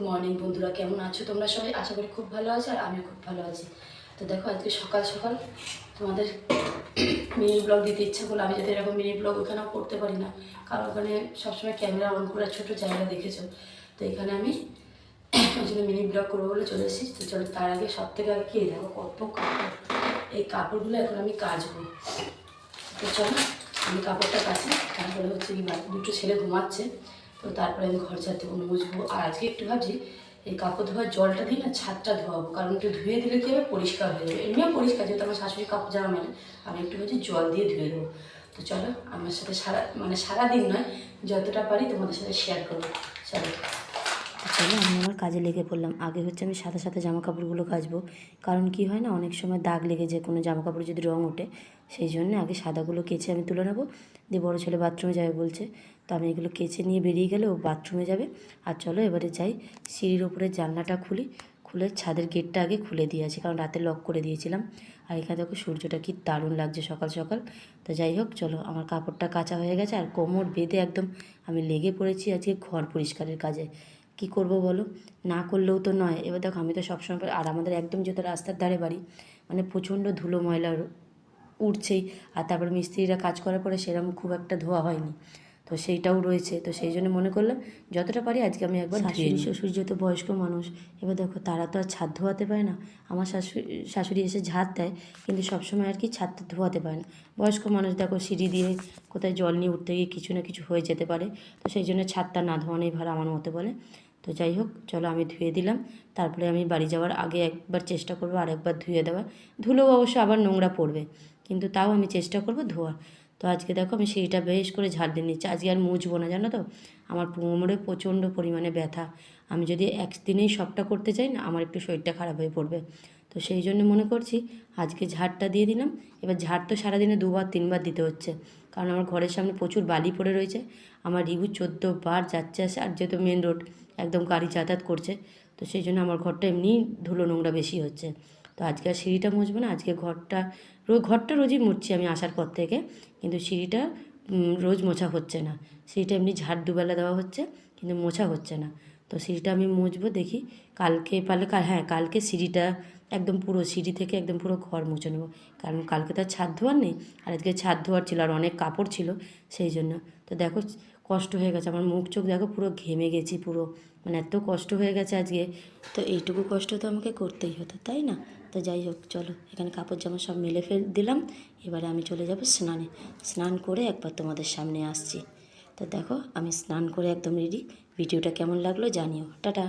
Good morning বন্ধুরা, কেমন আছো তোমরা সবাই? আশা করি খুব ভালো আছো আর আমিও খুব ভালো আছি। তো দেখো, আজকে সকাল সকাল তোমাদের মিনি ব্লগ দিতে ইচ্ছা করল। আমি যাতে এরকম মিনি ব্লগ ওখানেও করতে পারি না, কারণ ওখানে সবসময় ক্যামেরা অন করার ছোটো জায়গা দেখেছ। তো এখানে আমি ওই জন্য মিনি ব্লগ করব বলে চলে এসেছি। তো চলো, তার আগে সব থেকে আগে কে দেখো, কত কাপড়। এই কাপড়গুলো এখন আমি কাচবো। তো চলো, আমি কাপড়টা কাছি তারপরে হচ্ছে কি দুটো ছেলে ঘুমাচ্ছে। তো তারপরে আমি ঘর ছাড়তে মুছবো। আর আজকে একটু ভাবছি, এই কাপড় ধোয়ার জলটা দিই না ছাদটা ধোয়াবো, কারণ একটু ধুয়ে দিলে কী হবে? পরিষ্কার হয়ে যাবে। এমনিও পরিষ্কার, যেহেতু আমার শাশুড়ি কাপড় জামা মেলে, আমি একটু ভাবছি জল দিয়ে ধুয়ে দেবো। তো চলো, আমার সাথে সারা মানে সারাদিন নয়, যতটা পারি তোমাদের সাথে শেয়ার করব। চলো। চলো, আমি আমার কাজে লেগে পড়লাম। আগে হচ্ছে আমি সাথে সাথে জামা কাপড়গুলো কাচবো। কারণ কি হয় না, অনেক সময় দাগ লেগে যায়, কোনো জামা কাপড়ে যদি রঙ ওঠে, সেই জন্য আগে সাদাগুলো কেচে আমি তুলে নেব। দিয়ে বড়ো ছেলে বাথরুমে যাবে বলছে, তো আমি এগুলো কেচে নিয়ে বেরিয়ে গেলে ও বাথরুমে যাবে। আর চলো এবারে যাই, সিঁড়ির ওপরে জানলাটা খুলি। খুলে ছাদের গেটটা আগে খুলে দিয়ে দিয়েছি কারণ রাতে লক করে দিয়েছিলাম। আর এখানে দেখো সূর্যটা কি দারুণ লাগছে সকাল সকাল। তো যাই হোক, চলো, আমার কাপড়টা কাঁচা হয়ে গেছে, আর কোমর বেঁধে একদম আমি লেগে পড়েছি আজকে ঘর পরিষ্কারের কাজে। কি করব বলো? না করলেও তো নয়। এবার দেখো আমি তো সবসময় আর আমাদের একদম যেহেতু রাস্তার ধারে বাড়ি মানে প্রচণ্ড ধুলো ময়লা উঠছেই আর তারপর মিস্ত্রিরা কাজ করার পরে সেরকম খুব একটা ধোয়া হয়নি। তো সেইটাও রয়েছে। তো সেই জন্য মনে করলাম যতটা পারি আজকে আমি একবার শাশুড়ি শ্বশুর যেহেতু বয়স্ক মানুষ এবার দেখো তারা তো আর ছাদ ধোয়াতে পারে না। আমার শাশুড়ি শাশুড়ি এসে ঝাঁত দেয় কিন্তু সবসময় আর কি ছাদটা ধোয়াতে পারে না। বয়স্ক মানুষ দেখো সিঁড়ি দিয়ে কোথায় জল নিয়ে উঠতে গিয়ে কিছু না কিছু হয়ে যেতে পারে। তো সেই জন্য ছাদটা না ধোয়ানোই ভালো আমার মতে বলে। তো যাই হোক, চলো আমি ধুয়ে দিলাম। তারপরে আমি বাড়ি যাওয়ার আগে একবার চেষ্টা করব আর একবার ধুয়ে দেওয়ার। ধুলেও অবশ্য আবার নোংরা পড়বে, কিন্তু তাও আমি চেষ্টা করব ধোয়ার। তো আজকে দেখো আমি সেইটা বেশ করে ঝাড় দিয়ে নিচ্ছি। আজকে আর মুছবো না, জানো তো? আমার কোমরে প্রচণ্ড পরিমাণে ব্যথা। আমি যদি একদিনেই সবটা করতে চাই না, আমার একটু শরীরটা খারাপ হয়ে পড়বে। তো সেই জন্য মনে করছি আজকে ঝাড়টা দিয়ে দিলাম। এবার ঝাড় তো সারাদিনে দুবার, তিনবার দিতে হচ্ছে। কারণ আমার ঘরের সামনে প্রচুর বালি পড়ে রয়েছে। আমার রিভু চোদ্দ বার যাচ্ছে আসে আর যেহেতু মেন রোড একদম গাড়ি যাতায়াত করছে, তো সেই জন্য আমার ঘরটা এমনি ধুলো নোংরা বেশি হচ্ছে। তো আজকে আর সিঁড়িটা মুছবো না, আজকে ঘরটা রোজ ঘরটা রোজই মুছছি আমি আসার পর থেকে, কিন্তু সিঁড়িটা রোজ মোছা হচ্ছে না। সিঁড়িটা এমনি ঝাড় দুবেলা দেওয়া হচ্ছে, কিন্তু মোছা হচ্ছে না। তো সিঁড়িটা আমি মুছবো, দেখি কালকে, পারলে হ্যাঁ কালকে সিঁড়িটা একদম পুরো সিঁড়ি থেকে একদম পুরো ঘর মুছে নেব। কারণ কালকে তো আর ছাদ ধোয়ার নেই, আর আজকে ছাদ ধোয়ার ছিল আর অনেক কাপড় ছিল, সেই জন্য। তো দেখো, কষ্ট হয়ে গেছে। আমার মুখ চোখ দেখো, পুরো ঘেমে গেছি পুরো। মানে এত কষ্ট হয়ে গেছে আজকে। তো এইটুকু কষ্ট তো আমাকে করতেই হতো, তাই না? তো যাই হোক, চলো, এখানে কাপড় জামা সব মেলে ফেল, দিলাম। এবারে আমি চলে যাব স্নানে। স্নান করে একবার তোমাদের সামনে আসছি। তো দেখো, আমি স্নান করে একদম রেডি ভিডিওটা কেমন লাগল জানিও। টাটা!